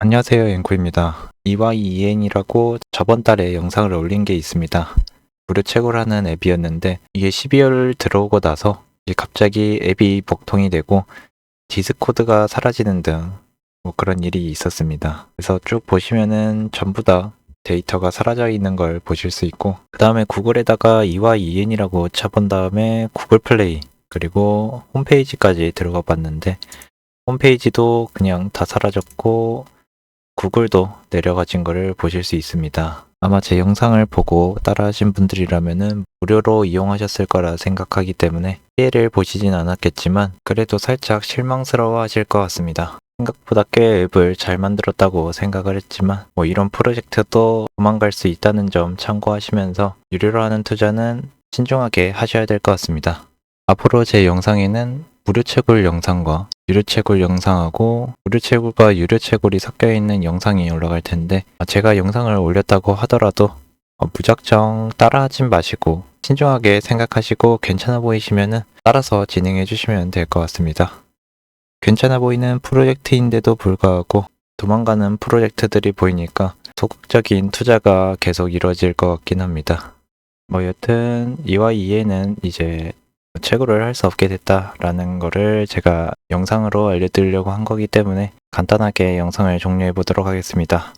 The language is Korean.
안녕하세요 앵쿠입니다. EYEN이라고 저번 달에 영상을 올린 게 있습니다. 무료 채굴하는 앱이었는데 이게 12월 들어오고 나서 갑자기 앱이 복통이 되고 디스코드가 사라지는 등 뭐 그런 일이 있었습니다. 그래서 쭉 보시면은 전부 다 데이터가 사라져 있는 걸 보실 수 있고 그 다음에 구글에다가 EYEN이라고 쳐본 다음에 구글 플레이 그리고 홈페이지까지 들어가 봤는데 홈페이지도 그냥 다 사라졌고 구글도 내려가진 것을 보실 수 있습니다. 아마 제 영상을 보고 따라하신 분들이라면은 무료로 이용하셨을 거라 생각하기 때문에 피해를 보시진 않았겠지만 그래도 살짝 실망스러워 하실 것 같습니다. 생각보다 꽤 앱을 잘 만들었다고 생각을 했지만 뭐 이런 프로젝트도 도망갈 수 있다는 점 참고하시면서 유료로 하는 투자는 신중하게 하셔야 될 것 같습니다. 앞으로 제 영상에는 무료 채굴 영상과 유료 채굴 영상하고 무료 채굴과 유료 채굴이 섞여 있는 영상이 올라갈 텐데 어, 제가 영상을 올렸다고 하더라도 어, 무작정 따라하진 마시고 신중하게 생각하시고 괜찮아 보이시면은 따라서 진행해 주시면 될 것 같습니다. 괜찮아 보이는 프로젝트인데도 불구하고 도망가는 프로젝트들이 보이니까 소극적인 투자가 계속 이루어질 것 같긴 합니다. 뭐 여튼 이와 이에는 이제 채굴을 할수 없게 됐다라는 거를 제가 영상으로 알려드리려고 한 거기 때문에 간단하게 영상을 종료해 보도록 하겠습니다.